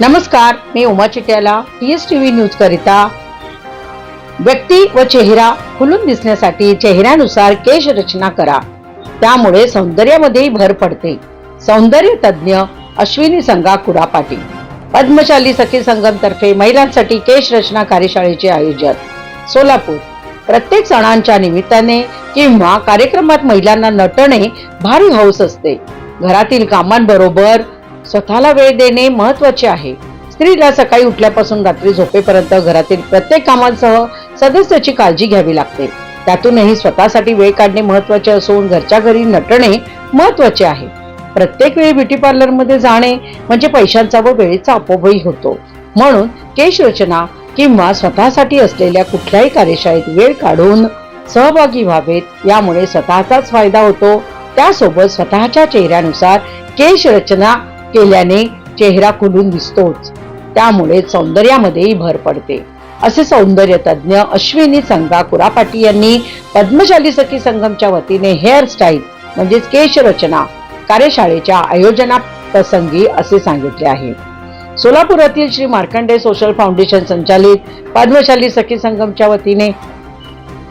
नमस्कार मी Uma Chityala T S T V news करिता. व्यक्ती व चेहरा खुलून दिसण्यासाठी चेहऱ्यानुसार केश रचना करा. त्यामुळे सौंदर्यामध्येही भर पडते. सौंदर्य तज्ज्ञ अश्विनी संगा कुडापाटी पद्मशाली सखी संगम तर्फे महिलांसाठी केश रचना कार्यशाळेचे आयोजन. सोलापूर. प्रत्येक सणांच्या निमित्ताने किंवा कार्यक्रमात महिलांना नटणे भारी हौस असते. घरातील कामांबरोबर स्वतःला वेळ देणे महत्त्वाचे आहे. स्त्रीला सकाळी उठल्यापासून रात्री झोपेपर्यंत घरातील प्रत्येक कामांसह सदस्याची काळजी घ्यावी लागते. त्यातूनही स्वतःसाठी वेळ काढणे महत्त्वाचे असून घरच्या घरी नटणे महत्त्वाचे आहे. प्रत्येक वेळी ब्युटी पार्लरमध्ये जाणे म्हणजे पैशांचा व वेळेचा अपव्यय होतो. म्हणून केश रचना किंवा स्वतःसाठी असलेल्या कुठल्याही कार्यशाळेत वेळ काढून सहभागी व्हावेत यामुळे स्वतःचाच फायदा होतो. त्यासोबत स्वतःच्या चेहऱ्यानुसार केश रचना केल्याने चेहरा खुलून दिसतोच. त्यामुळे सौंदर्यामध्येही भर पडते. असे सौंदर्य तज्ज्ञ अश्विनी संगा कुरापाटी यांनी पद्मशाली सखी संगमच्या वतीने हेअरस्टाईल म्हणजेच केश रचना कार्यशाळेच्या आयोजना प्रसंगी असे सांगितले आहे. सोलापुरातील श्री मार्कंडे सोशल फाउंडेशन संचालित पद्मशाली सखी संगमच्या वतीने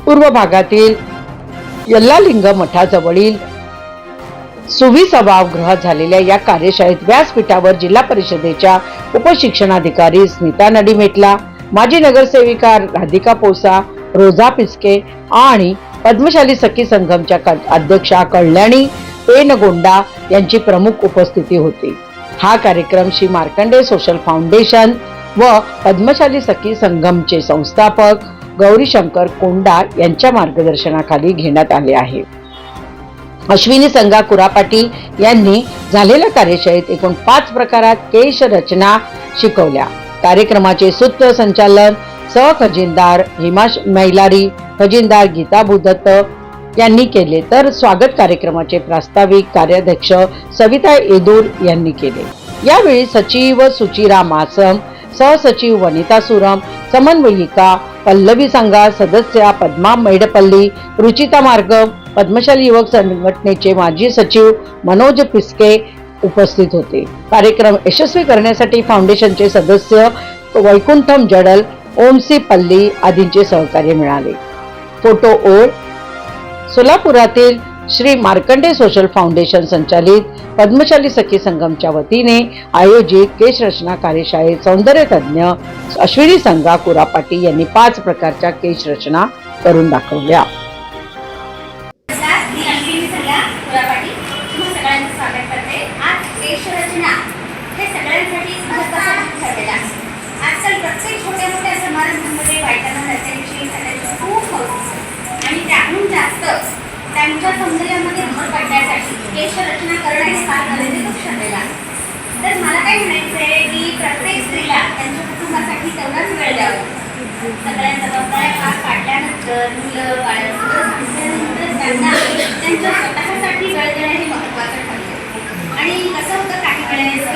पूर्व भागातील यल्लालिंग मठाजवळील सुवी सभागृहात झालेल्या या कार्यशाळेत व्यासपीठावर जिल्हा परिषदेच्या उपशिक्षणाधिकारी स्मिता नडीमेटला माजी नगरसेविका राधिका पोसा रोजा पिस्के आणि पद्मशाली सखी संघमच्या अध्यक्षा कल्याणी पेनगोंडा यांची प्रमुख उपस्थिती होती. हा कार्यक्रम श्री मार्कंडे सोशल फाउंडेशन व पद्मशाली सखी संगमचे संस्थापक गौरीशंकर कोंडा यांच्या मार्गदर्शनाखाली घेण्यात आले आहे. अश्विनी संगा कुरापाटी यांनी झालेल्या कार्यशाळेत एकूण पाच प्रकारात केश रचना शिकवल्या. कार्यक्रमाचे सूत्रसंचालन सह खजिनदार हिमाश मैलारी खजिनदार गीता भूदत्त यांनी केले. तर स्वागत कार्यक्रमाचे प्रास्ताविक कार्याध्यक्ष सविता येदूर यांनी केले. यावेळी सचिव सुचिरा मासम सहसचिव वनिता सुरम समन्वयिका पल्लवी संघात सदस्या पद्मा मैडपल्ली रुचिता मार्ग पद्मशाली युवक संघटनेचे माजी सचिव मनोज पिस्के उपस्थित होते. कार्यक्रम यशस्वी करण्यासाठी फाउंडेशनचे सदस्य वैकुंठम जडल ओमसी पल्ली आदींचे सहकार्य मिळाले. फोटो ओळ सोलापुरातील श्री मार्कंडे सोशल फाउंडेशन संचालित पद्मशाली सखी संगमच्या वतीने आयोजित केश रचना कार्यशाळेत सौंदर्य तज्ज्ञ अश्विनी संगा कुरापाटी यांनी पाच प्रकारच्या केश रचना करून दाखवल्या. आजकाल प्रत्येक छोट्या मोठ्या समारंभामध्ये बायकांना खूप हौस असते आणि त्याहून जास्त त्यांच्या सौंदर्यामध्ये भर पडण्यासाठी केशरचना करणं हे फार गरजेचं ठरलेलं आहे तर मला काय म्हणायचं आहे की प्रत्येक स्त्रीला त्यांच्या कुटुंबासाठी तेवढाच वेळ द्यावा. सगळ्या जबाबदाऱ्या पार पाडल्यानंतर मुलं बाळ सगळं सांगितल्यानंतर त्यांना त्यांच्या स्वतःसाठी वेळ देणं हे महत्त्वाचं ठरतं. आणि कसं होतं काही वेळेस